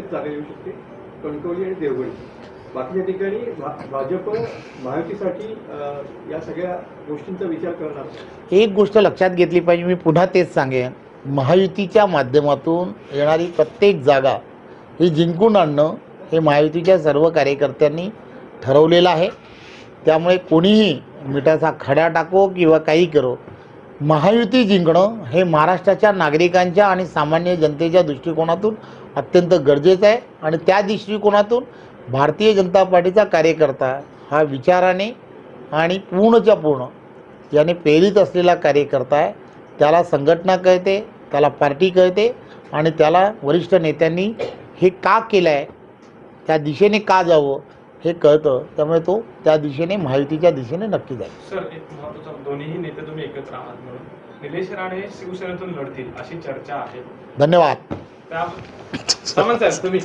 जागा येऊ शकते. कणकवली आणि देवगडी. बाकीच्या ठिकाणी भाजप महायुतीसाठी या सगळ्या गोष्टींचा विचार करणार. एक गोष्ट लक्षात घेतली पाहिजे मी पुन्हा तेच सांगेन. महायुतीच्या माध्यमातून येणारी प्रत्येक जागा ही जिंकून आणणं हे महायुतीच्या सर्व कार्यकर्त्यांनी ठरवलेलं आहे. त्यामुळे कोणीही मिठाचा खडा टाको किंवा काही करो. महायुती जिंकणं हे महाराष्ट्राच्या नागरिकांच्या आणि सामान्य जनतेच्या दृष्टिकोनातून अत्यंत गरजेचं आहे. आणि त्या दृष्टिकोनातून भारतीय जनता पार्टीचा कार्यकर्ता हा विचाराने आणि पूर्णच्या पूर्ण याने प्रेरित असलेला कार्यकर्ता आहे. त्याला संघटना कळते त्याला पार्टी कळते आणि त्याला वरिष्ठ नेत्यांनी हे का केलं आहे त्या दिशेने का जावं हे कळतं. त्यामुळे तो त्या दिशेने महायुतीच्या दिशेने नक्की जाईल. सर एक महत्त्वाचा दोन्ही नेते तुम्ही एकत्र आहात म्हणून. निलेश राणे शिवसेनेतून लढतील अशी चर्चा आहे. धन्यवाद. त्या सामंत साहेब तुम्ही.